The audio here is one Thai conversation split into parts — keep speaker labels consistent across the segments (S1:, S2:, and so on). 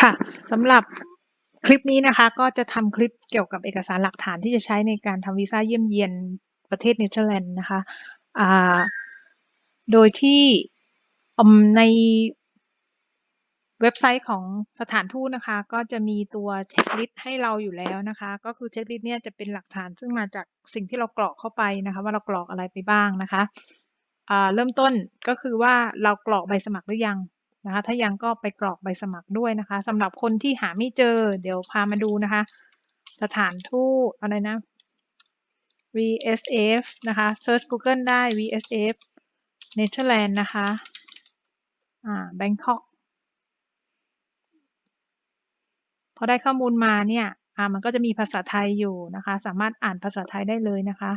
S1: ค่ะสำหรับคลิปนี้นะคะ ก็จะทำคลิปเกี่ยวกับเอกสารหลักฐานที่จะใช้ในการทำวีซ่าเยี่ยมเยียนประเทศเนเธอร์แลนด์นะคะอ่าโดยที่ในเว็บไซต์ของสถานทูตนะคะ ก็จะมีตัวเช็คลิสต์ให้เราอยู่แล้วนะคะ ก็คือเช็คลิสต์เนี่ยจะเป็นหลักฐานซึ่งมาจากสิ่งที่เรากรอกเข้าไปนะคะ ว่าเรากรอกอะไรไปบ้างนะคะเริ่มต้นก็คือว่าเรากรอกใบสมัครหรือยัง นะคะถ้ายังก็ไปกรอกใบสมัครด้วยนะคะสำหรับคนที่หาไม่เจอ เดี๋ยวพามาดูนะคะ สถานทูตอะไรนะ VSF นะคะ Search Google ได้ VSF Netherlands นะคะอ่า Bangkok พอได้ข้อมูลมาเนี่ยอ่ามันก็จะมีภาษาไทยอยู่นะคะ สามารถอ่านภาษาไทยได้เลยนะคะ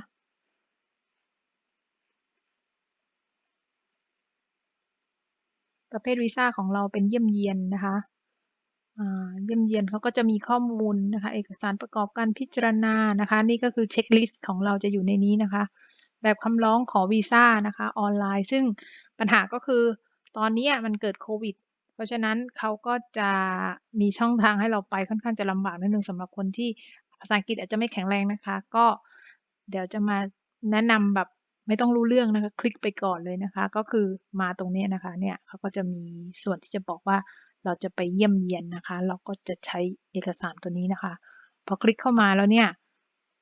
S1: ประเภทวีซ่าของเราเป็นเยี่ยมเยียนนะคะเยี่ยมเยียนเขาก็จะมีข้อมูลนะคะ เอกสารประกอบการพิจารณานะคะ นี่ก็คือเช็คลิสต์ของเราจะอยู่ในนี้นะคะ แบบคำร้องขอวีซ่านะคะออนไลน์ ซึ่งปัญหาก็คือตอนนี้มันเกิดโควิด เพราะฉะนั้นเขาก็จะมีช่องทางให้เราไปค่อนข้างจะลำบากนิดนึงสำหรับคนที่ภาษาอังกฤษอาจจะไม่แข็งแรงนะคะ ก็เดี๋ยวจะมาแนะนำแบบ ไม่ต้องรู้เรื่องนะคะ คลิกไปก่อนเลยนะคะ ก็คือมาตรงนี้นะคะ เนี่ยเขาก็จะมีส่วนที่จะบอกว่าเราจะไปเยี่ยมเยียนนะคะ เราก็จะใช้เอกสารตัวนี้นะคะ พอคลิกเข้ามาแล้วเนี่ย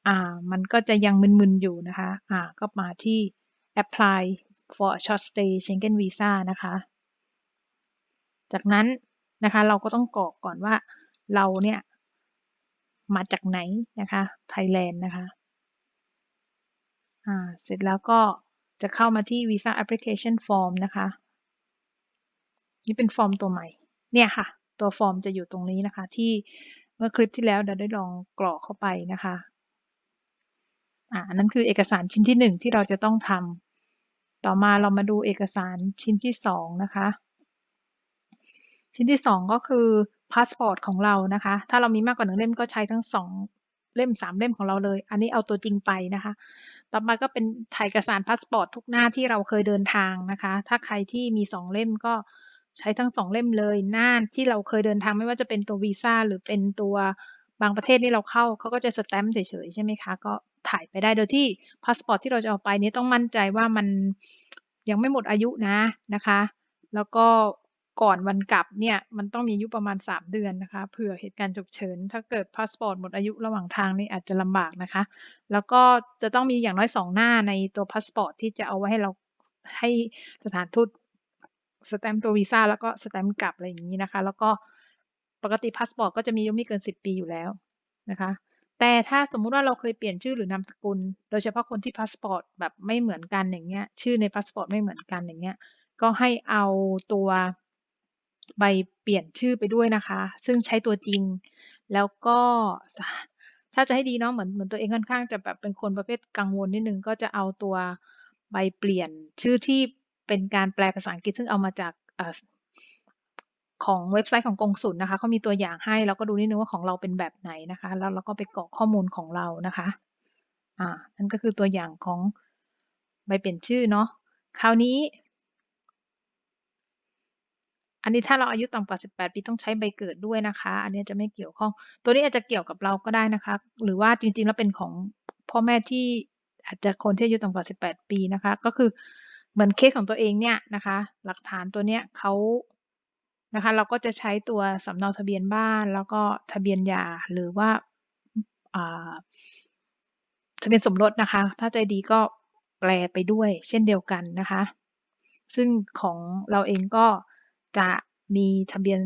S1: อ่า มันก็จะยังมึนๆอยู่นะคะ อ่า ก็มาที่ apply for a short stay Schengen visa นะคะ จากนั้นนะคะ เราก็ต้องกรอกก่อนว่าเราเนี่ย มาจากไหนนะคะ Thailand นะคะ เสร็จแล้วก็จะเข้ามาที่ visa application form นะคะ นี่เป็นฟอร์มตัวใหม่ เนี่ยค่ะ ตัวฟอร์มจะอยู่ตรงนี้นะคะ ที่เมื่อคลิปที่แล้วเราได้ลองกรอกเข้าไปนะคะอ่านั้นคือเอกสารชิ้นที่หนึ่งที่เราจะต้องทำต่อมาเรามาดูเอกสารชิ้นที่สองนะคะ ชิ้นที่สองก็คือพาสปอร์ตของเรานะคะ ถ้าเรามีมากกว่าหนึ่งเล่มก็ใช้ทั้งสอง เล่มสามเล่มของเราเลย อันนี้เอาตัวจริงไปนะคะ ต่อมาก็เป็นถ่ายเอกสารพาสปอร์ตทุกหน้าที่เราเคยเดินทางนะคะ ถ้าใครที่มีสองเล่มก็ใช้ทั้งสองเล่มเลยหน้าที่เราเคยเดินทางไม่ว่าจะเป็นตัววีซ่าหรือเป็นตัวบางประเทศนี่เราเข้าเขาก็จะสแตมป์เฉยๆใช่ไหมคะ ก็ถ่ายไปได้โดยที่พาสปอร์ตที่เราจะเอาไปนี้ต้องมั่นใจว่ามันยังไม่หมดอายุนะนะคะ แล้วก็ ก่อนวันกลับเนี่ยมันต้องมีอายุประมาณ 3 เดือนนะคะเผื่อเหตุการณ์ฉุกเฉิน ถ้าเกิดพาสปอร์ตหมดอายุระหว่างทางนี่อาจจะลำบากนะคะ แล้วก็จะต้องมีอย่างน้อย 2 หน้าในตัวพาสปอร์ตที่จะเอาไว้ให้เราให้สถานทูตสแตมป์ตัววีซ่าแล้วก็สแตมป์กลับอะไรอย่างนี้นะคะ แล้วก็ปกติพาสปอร์ตก็จะมีอายุไม่เกิน 10 ปีอยู่แล้วนะคะแต่ถ้าสมมุติว่าเราเคยเปลี่ยนชื่อหรือนามสกุล โดยเฉพาะคนที่พาสปอร์ตแบบไม่เหมือนกันอย่างเงี้ย ชื่อในพาสปอร์ตไม่เหมือนกันอย่างเงี้ย ก็ให้เอาตัว ใบเปลี่ยนชื่อไปด้วยนะคะ ซึ่งใช้ตัวจริง แล้วก็ถ้าจะให้ดีเนาะเหมือนเหมือนตัวเองค่อนข้างจะแบบเป็นคนประเภทกังวลนิดนึงก็จะเอาตัวใบเปลี่ยนชื่อที่เป็นการแปลภาษาอังกฤษซึ่งเอามาจากของเว็บไซต์ของกงสุลนะคะเขามีตัวอย่างให้เราก็ดูนิดนึงว่าของเราเป็นแบบไหนนะคะ แล้วเราก็ไปกรอกข้อมูลของเรานะคะอ่านั่นก็คือตัวอย่างของใบเปลี่ยนชื่อเนาะคราวนี้ นนี้ถ้าเราอายุต่ำกว่า 18 ปีต้องใช้ใบเกิดด้วยนะคะ อันนี้จะไม่เกี่ยวข้อง ตัวนี้อาจจะเกี่ยวกับเราก็ได้นะคะ หรือว่าจริงๆแล้วเป็นของพ่อแม่ที่อาจจะคนที่อายุต่ำกว่า 18 ปีนะคะ ก็คือเหมือนเคสของตัวเองเนี่ยนะคะ หลักฐานตัวเนี้ยเขานะคะ เราก็จะใช้ตัวสำเนาทะเบียนบ้าน แล้วก็ทะเบียนยาหรือว่าทะเบียนสมรสนะคะ ถ้าใจดีก็แปลไปด้วยเช่นเดียวกันนะคะ ซึ่งของเราเองก็ จะมีทะเบียน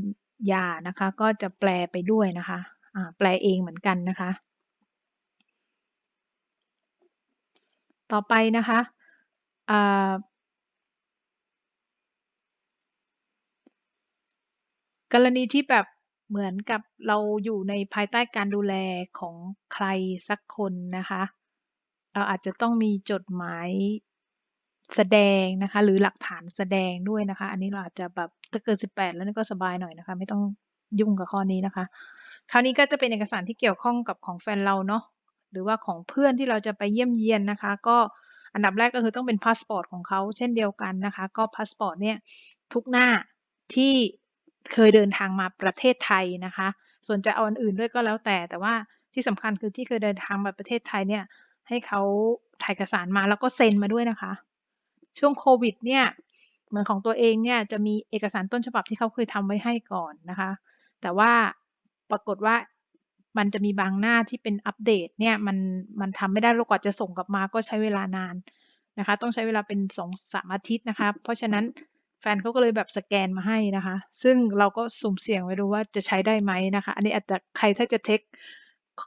S1: ยานะคะ ก็จะแปลไปด้วยนะคะะแปลเองเหมือนกันนะคะ ต่อไปนะคะกรณีที่แบบเหมือนกับเราอยู่ในภายใต้การดูแลของใครสักคนนะคะ เราอาจจะต้องมีจดหมาย แสดงนะคะ หรือหลักฐานแสดงด้วยนะคะ อันนี้เราอาจจะแบบถ้าเกิด18 แล้วนี่ก็สบายหน่อยนะคะ ไม่ต้องยุ่งกับข้อนี้นะคะ คราวนี้ก็จะเป็นเอกสารที่เกี่ยวข้องกับของแฟนเราเนาะหรือว่าของเพื่อนที่เราจะไปเยี่ยมเยียนนะคะ ก็อันดับแรกก็คือต้องเป็นพาสปอร์ตของเขาเช่นเดียวกันนะคะ ก็พาสปอร์ตเนี่ยทุกหน้าที่เคยเดินทางมาประเทศไทยนะคะ ส่วนจะเอาอันอื่นด้วยก็แล้วแต่ แต่ว่าที่สำคัญคือที่เคยเดินทางมาประเทศไทยเนี่ยให้เขาถ่ายเอกสารมาแล้วก็เซ็นมาด้วยนะคะ ช่วงโควิดเนี่ยเหมือนของตัวเองเนี่ยจะมีเอกสารต้นฉบับที่เขาเคยทำไว้ให้ก่อนนะคะ แต่ว่าปรากฏว่ามันจะมีบางหน้าที่เป็นอัปเดตเนี่ยมันมันทำไม่ได้แล้วกว่าจะส่งกลับมาก็ใช้เวลานานนะคะ ต้องใช้เวลาเป็นสองสามอาทิตย์นะคะ เพราะฉะนั้นแฟนเขาก็เลยแบบสแกนมาให้นะคะ ซึ่งเราก็สุ่มเสี่ยงไว้ดูว่าจะใช้ได้ไหมนะคะ อันนี้อาจจะใครถ้าจะเทค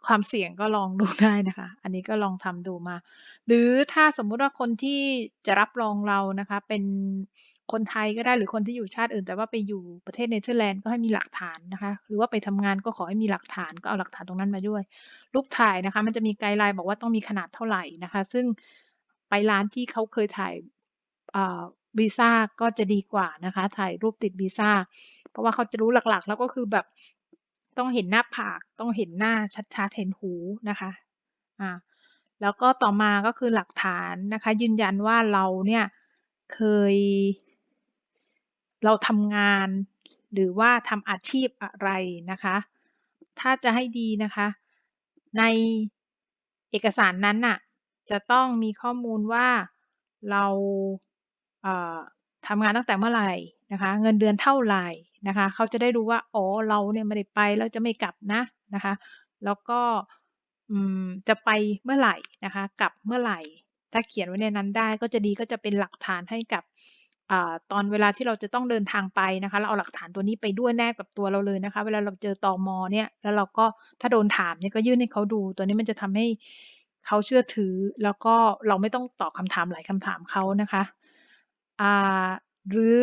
S1: ความเสี่ยงก็ลองดูได้นะคะ อันนี้ก็ลองทำดูมา หรือถ้าสมมุติว่าคนที่จะรับรองเรานะคะ เป็นคนไทยก็ได้หรือคนที่อยู่ชาติอื่น แต่ว่าไปอยู่ประเทศเนเธอร์แลนด์ก็ให้มีหลักฐานนะคะ หรือว่าไปทำงานก็ขอให้มีหลักฐานก็เอาหลักฐานตรงนั้นมาด้วย รูปถ่ายนะคะ มันจะมีไกด์ไลน์บอกว่าต้องมีขนาดเท่าไหร่นะคะ ซึ่งไปร้านที่เขาเคยถ่ายวีซ่าก็จะดีกว่านะคะ ถ่ายรูปติดวีซ่า เพราะว่าเขาจะรู้หลักๆ แล้วก็คือแบบ ต้องเห็นหน้าผาก ต้องเห็นหน้าชัดๆ เห็นหูนะคะอ่าแล้วก็ต่อมาก็คือหลักฐานนะคะ ยืนยันว่าเราเนี่ยเคย เราทำงาน หรือว่าทำอาชีพอะไรนะคะ ถ้าจะให้ดีนะคะ ในเอกสารนั้นน่ะจะต้องมีข้อมูลว่าเราทำงานตั้งแต่เมื่อไหร่นะคะ เงินเดือนเท่าไหร่ นะคะ เขาจะได้รู้ว่าอ๋อเราเนี่ยไม่ได้ไปแล้วจะไม่กลับนะนะคะ แล้วก็จะไปเมื่อไหร่นะคะ กลับเมื่อไหร่ ถ้าเขียนไว้ในนั้นได้ก็จะดีก็จะเป็นหลักฐานให้กับอตอนเวลาที่เราจะต้องเดินทางไปนะคะ เราเอาหลักฐานตัวนี้ไปด้วยแนบกับตัวเราเลยนะคะ เวลาเราเจอตอมอเนี่ย แล้วเราก็ถ้าโดนถามเนี่ยก็ยื่นให้เขาดู ตัวนี้มันจะทำให้เขาเชื่อถือ แล้วก็เราไม่ต้องตอบคำถามหลายคำถามเขานะคะหรือ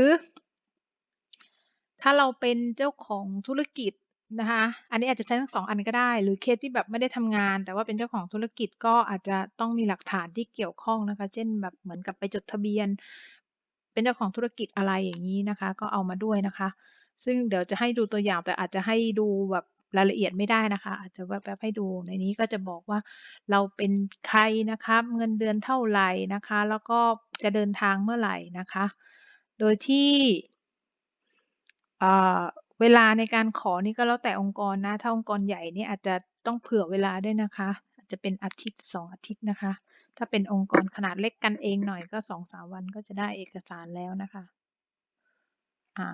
S1: ถ้าเราเป็นเจ้าของธุรกิจนะคะ อันนี้อาจจะใช้ทั้งสองอันก็ได้ หรือเคสที่แบบไม่ได้ทำงาน แต่ว่าเป็นเจ้าของธุรกิจก็อาจจะต้องมีหลักฐานที่เกี่ยวข้องนะคะ เช่นแบบเหมือนกับไปจดทะเบียน เป็นเจ้าของธุรกิจอะไรอย่างนี้นะคะ ก็เอามาด้วยนะคะ ซึ่งเดี๋ยวจะให้ดูตัวอย่างแต่อาจจะให้ดูแบบรายละเอียดไม่ได้นะคะ อาจจะแวบให้ดูในนี้ก็จะบอกว่าเราเป็นใครนะคะเงินเดือนเท่าไหร่นะคะ แล้วก็จะเดินทางเมื่อไหร่นะคะ โดยที่ เวลาในการขอนี่ก็แล้วแต่องค์กรนะ ถ้าองค์กรใหญ่นี่อาจจะต้องเผื่อเวลาด้วยนะคะ อาจจะเป็นอาทิตย์สองอาทิตย์นะคะ ถ้าเป็นองค์กรขนาดเล็กกันเองหน่อยก็สองสามวันก็จะได้เอกสารแล้วนะคะ อ่า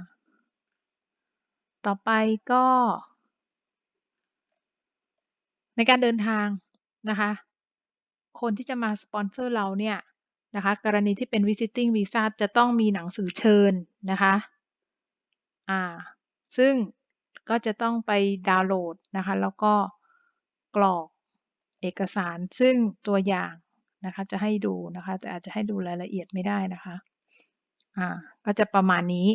S1: ต่อไปก็ ในการเดินทางนะคะ คนที่จะมาสปอนเซอร์เราเนี่ยนะคะ กรณีที่เป็น visiting visa จะต้องมีหนังสือเชิญนะคะ ซึ่งก็จะต้องไปดาวน์โหลดนะคะ แล้วก็กรอกเอกสารซึ่งตัวอย่างนะคะจะให้ดูนะคะ แต่อาจจะให้ดูรายละเอียดไม่ได้นะคะอ่าก็จะประมาณนี้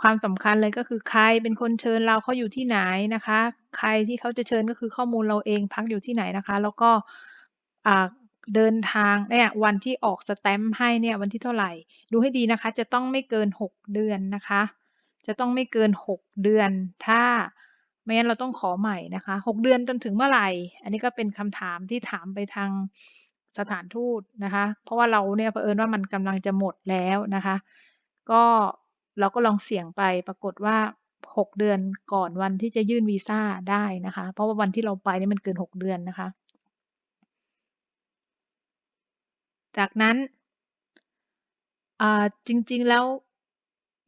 S1: ความสำคัญเลยก็คือใครเป็นคนเชิญเราเขาอยู่ที่ไหนนะคะ ใครที่เขาจะเชิญก็คือข้อมูลเราเองพักอยู่ที่ไหนนะคะ แล้วก็อ่าเดินทางเนี่ยวันที่ออกสแตมป์ให้เนี่ยวันที่เท่าไหร่ ดูให้ดีนะคะ จะต้องไม่เกิน 6 เดือนนะคะ จะต้องไม่เกิน 6 เดือน ถ้าไม่งั้นเราต้องขอใหม่นะคะ 6 เดือนจนถึงเมื่อไหร่ อันนี้ก็เป็นคำถามที่ถามไปทางสถานทูตนะคะ เพราะว่าเราเนี่ยเผอิญว่ามันกำลังจะหมดแล้วนะคะ ก็เราก็ลองเสี่ยงไปปรากฏว่า 6 เดือนก่อนวันที่จะยื่นวีซ่าได้นะคะ เพราะว่าวันที่เราไปนี่มันเกิน 6 เดือนนะคะ จากนั้นจริงๆแล้ว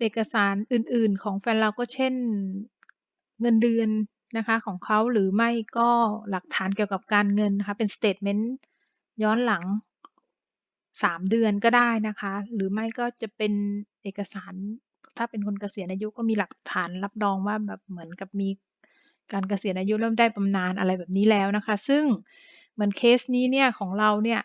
S1: เอกสารอื่นๆ ของแฟนเราก็เช่นเงินเดือนนะคะของเขาหรือไม่ก็หลักฐานเกี่ยวกับการเงินนะคะเป็นสเตทเมนต์ย้อนหลัง 3 เดือนก็ได้นะคะ หรือไม่ก็จะเป็นเอกสาร ถ้าเป็นคนเกษียณอายุก็มีหลักฐานรับรองว่าแบบเหมือนกับมีการเกษียณอายุเริ่มได้บำนาญอะไรแบบนี้แล้วนะคะ ซึ่งเหมือนเคสนี้เนี่ยของเราเนี่ย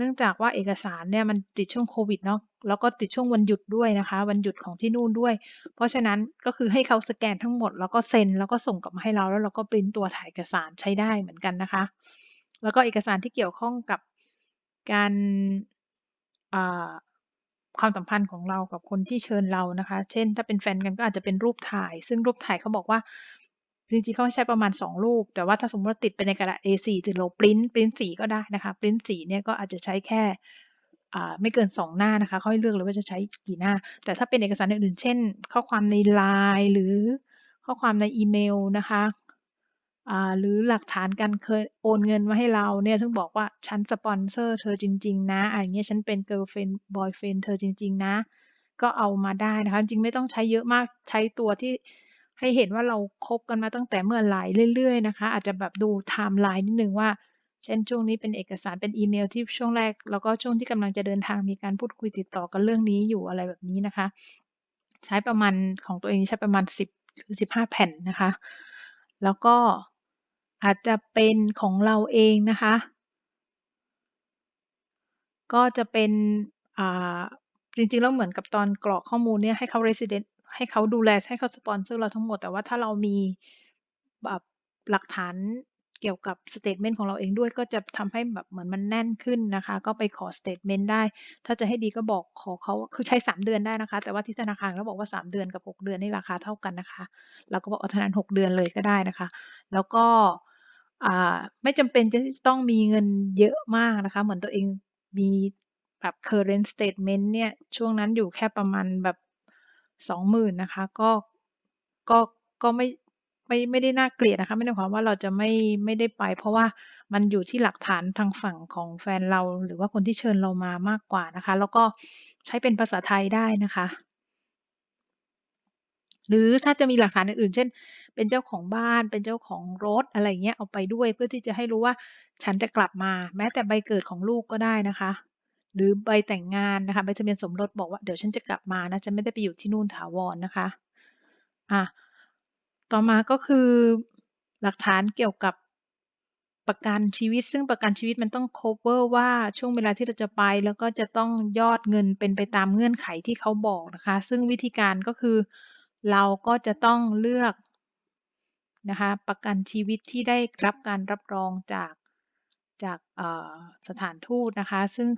S1: เนื่องจากว่าเอกสารเนี่ยมันติดช่วงโควิดเนาะแล้วก็ติดช่วงวันหยุดด้วยนะคะ วันหยุดของที่นู่นด้วย เพราะฉะนั้นก็คือให้เขาสแกนทั้งหมด แล้วก็เซ็นแล้วก็ส่งกลับมาให้เราแล้วเราก็ปริ้นตัวถ่ายเอกสารใช้ได้เหมือนกันนะคะ แล้วก็เอกสารที่เกี่ยวข้องกับการความสัมพันธ์ของเรากับคนที่เชิญเรานะคะ เช่น ถ้าเป็นแฟนกันก็อาจจะเป็นรูปถ่าย ซึ่งรูปถ่ายเขาบอกว่า จริงๆเขาใช้ประมาณ 2 รูป แต่ว่าถ้าสมมติว่าติดไปในกระดาษ A4 ถึงเราปริ้นปริ้นสีก็ได้นะคะปริ้นสีเนี่ยก็อาจจะใช้แค่อ่าไม่เกิน 2 หน้านะคะเขาให้เลือกเลยว่าจะใช้กี่หน้า แต่ถ้าเป็นเอกสารอื่นๆเช่น ข้อความใน LINE หรือข้อความในอีเมลนะคะอ่าหรือหลักฐานการเคยโอนเงินมาให้เราเนี่ยถึงบอกว่าฉันสปอนเซอร์เธอจริง ๆ นะอะไรเงี้ยฉันเป็น girlfriend boyfriend เธอจริง ๆ นะ ก็เอามาได้นะคะจริงไม่ต้องใช้เยอะมากใช้ตัวที่ ให้เห็นว่าเราคบกันมาตั้งแต่เมื่อไหร่เรื่อย ๆ นะคะ อาจจะแบบดูไทม์ไลน์นิดนึงว่า เช่นช่วงนี้เป็นเอกสารเป็นอีเมลที่ช่วงแรก แล้วก็ช่วงที่กำลังจะเดินทางมีการพูดคุยติดต่อกันเรื่องนี้อยู่อะไรแบบนี้นะคะ ใช้ประมาณของตัวเองใช้ประมาณ 10หรือ15 แผ่นนะคะ แล้วก็อาจจะเป็นของเราเองนะคะ ก็จะเป็นอ่าจริงๆแล้วเหมือนกับตอนกรอกข้อมูลเนี่ยให้เขา resident ให้เขาดูแลให้เขาสปอนเซอร์เราทั้งหมด แต่ว่าถ้าเรามีแบบหลักฐานเกี่ยวกับสเตตเมนต์ของเราเองด้วยก็จะทำให้แบบเหมือนมันแน่นขึ้นนะคะ ก็ไปขอสเตตเมนต์ได้ ถ้าจะให้ดีก็บอกขอเขาคือใช้ 3 เดือนได้นะคะ แต่ว่าที่ธนาคารเขาบอกว่า 3 เดือนกับ 6 เดือนนี่ราคาเท่ากันนะคะเราก็บอกเอาเท่านั้น6เดือนเลยก็ได้นะคะ แล้วก็ไม่จำเป็นจะต้องมีเงินเยอะมากนะคะ เหมือนตัวเองมีแบบ current statement เนี่ยช่วงนั้นอยู่แค่ประมาณแบบ 20,000นนะคะก็ก็ก็ไม่ไม่ไม่ได้น่าเกลียดนะคะ ไม่ได้ความว่าเราจะไม่ไม่ได้ไป เพราะว่ามันอยู่ที่หลักฐานทางฝั่งของแฟนเรา หรือว่าคนที่เชิญเรามามากกว่านะคะ แล้วก็ใช้เป็นภาษาไทยได้นะคะ หรือถ้าจะมีหลักฐานอื่นๆเช่น เป็นเจ้าของบ้านเป็นเจ้าของรถอะไรอย่างเงี้ยเอาไปด้วย เพื่อที่จะให้รู้ว่าฉันจะกลับมา แม้แต่ใบเกิดของลูกก็ได้นะคะ หรือใบแต่งงานนะคะใบทะเบียนสมรสบอกว่าเดี๋ยวฉันจะกลับมานะฉันไม่ได้ไปอยู่ที่นู่นถาวรนะคะอะต่อมาก็คือหลักฐานเกี่ยวกับประกันชีวิต ซึ่งประกันชีวิตมันต้อง cover ว่าช่วงเวลาที่เราจะไป แล้วก็จะต้องยอดเงินเป็นไปตามเงื่อนไขที่เขาบอกนะคะ ซึ่งวิธีการก็คือเราก็จะต้องเลือกนะคะประกันชีวิตที่ได้รับการรับรองจากจากสถานทูตนะคะ ซึ่ง